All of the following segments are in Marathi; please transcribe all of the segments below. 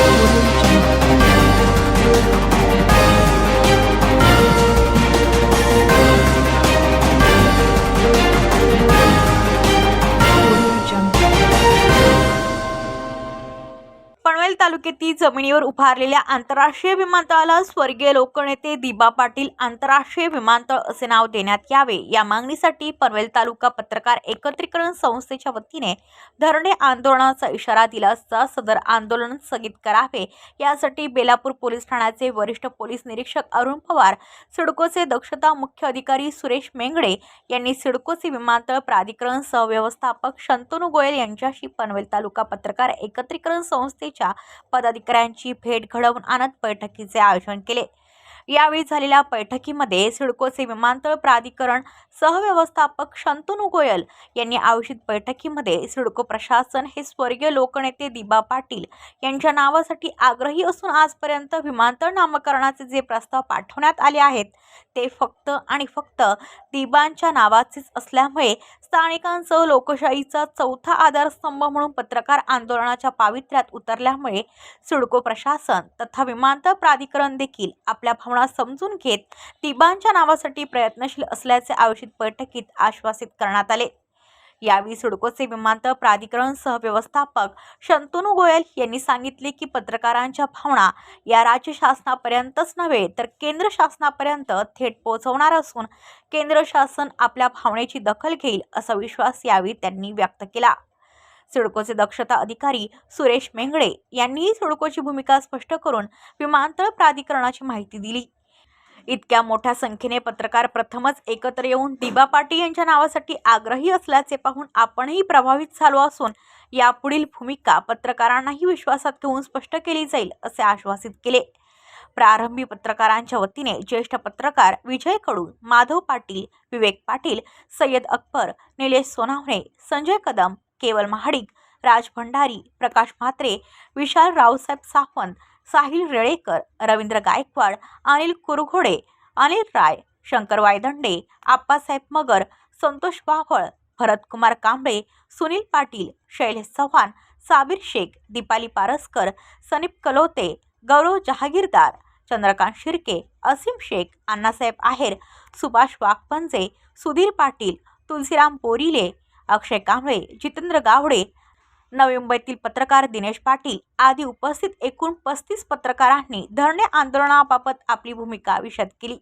पनवेल तालुक्यातील जमिनीवर उभारलेल्या आंतरराष्ट्रीय विमानतळाला स्वर्गीय लोकनेते दिबा पाटील आंतरराष्ट्रीय विमानतळ असे नाव देण्यात यावे. या मागणीसाठी पनवेल तालुका पत्रकार एकत्रीकरण संस्थेच्या वतीने धरणे आंदोलनाचा इशारा दिला असता सदर आंदोलन स्थगित करावे. यासाठी बेलापूर पोलीस ठाण्याचे वरिष्ठ पोलीस निरीक्षक अरुण पवार सिडकोचे दक्षता मुख्य अधिकारी सुरेश मेंगडे यांनी सिडकोचे विमानतळ प्राधिकरण सहव्यवस्थापक शंतनू गोयल यांच्याशी पनवेल तालुका पत्रकार एकत्रीकरण संस्थेच्या पदाधिकाऱ्यांची भेट घडवून आणत बैठकीचे आयोजन केले. यावेळी झालेल्या बैठकीमध्ये सिडकोचे विमानतळ प्राधिकरण सहव्यवस्थापक शंतनू गोयल यांनी आयोजित बैठकीमध्ये सिडको प्रशासन हे स्वर्गीय लोकनेते दिबा पाटील यांच्या नावासाठी आग्रही असून आजपर्यंत विमानतळ नामकरणाचे जे प्रस्ताव पाठवण्यात आले आहेत ते फक्त आणि फक्त दिबांच्या नावाचेच असल्यामुळे स्थानिकांसह लोकशाहीचा चौथा आधारस्तंभ म्हणून पत्रकार आंदोलनाच्या पावित्र्यात उतरल्यामुळे सिडको प्रशासन तथा विमानतळ प्राधिकरण देखील आपल्या भावना समजून घेत तिबांच्या नावासाठी प्रयत्नशील असल्याचे आयोजित बैठकीत आश्वासित करण्यात आले. यावेळी सिडकोचे विमानतळ प्राधिकरण सहव्यवस्थापक शंतनू गोयल यांनी सांगितले की पत्रकारांच्या भावना या राज्य शासनापर्यंतच नव्हे तर केंद्र शासनापर्यंत थेट पोहोचवणार असून केंद्र शासन आपल्या भावनेची दखल घेईल असा विश्वास यावेळी त्यांनी व्यक्त केला. सिडकोचे दक्षता अधिकारी सुरेश मेंगडे यांनीही सिडकोची भूमिका स्पष्ट करून विमानतळ प्राधिकरणाची माहिती दिली. इतक्या मोठ्या संख्येने पत्रकार प्रथमच एकत्र येऊन दिबा पाटील यांच्या नावासाठी आग्रही असल्याचे पाहून आपणही प्रभावित झालो असून यापुढील भूमिका पत्रकारांनाही विश्वासात घेऊन स्पष्ट केली जाईल असे आश्वासित केले. प्रारंभी पत्रकारांच्या वतीने ज्येष्ठ पत्रकार विजयकडून माधव पाटील विवेक पाटील सय्यद अकबर निलेश सोनावणे संजय कदम केवल महाडिक राज भंडारी प्रकाश म्हात्रे विशाल रावसाहेब सावंत साहिल रेळेकर रवींद्र गायकवाड अनिल कुरघोडे अनिल राय शंकर वायदंडे आप्पासाहेब मगर संतोष वाघळ भरतकुमार कांबळे सुनील पाटील शैलेश चव्हाण साबीर शेख दीपाली पारसकर सनीप कलोते गौरव जहागीरदार चंद्रकांत शिर्के असीम शेख अण्णासाहेब आहेर सुभाष वाघपंजे सुधीर पाटील तुलसीराम बोरिले अक्षय कांबळे जितेंद्र गावडे नवी मुंबईतील पत्रकार दिनेश पाटील आदी उपस्थित एकूण पस्तीस पत्रकारांनी धरणे आंदोलनाबाबत आपली भूमिका विशद केली.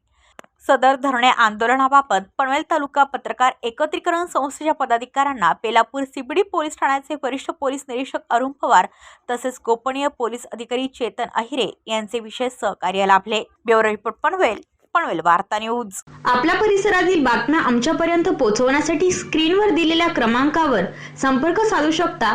सदर धरणे आंदोलनाबाबत पनवेल तालुका पत्रकार एकत्रीकरण संस्थेच्या पदाधिकाऱ्यांना बेलापूर सिबडी पोलीस ठाण्याचे वरिष्ठ पोलीस निरीक्षक अरुण पवार तसेच गोपनीय पोलीस अधिकारी चेतन अहिरे यांचे विशेष सहकार्य लाभले. ब्युरो रिपोर्ट पनवेल पनवेल वार्ता न्यूज. आपल्या परिसरातील बातम्या आमच्यापर्यंत पोहोचवण्यासाठी स्क्रीनवर दिलेल्या क्रमांकावर संपर्क साधू शकता.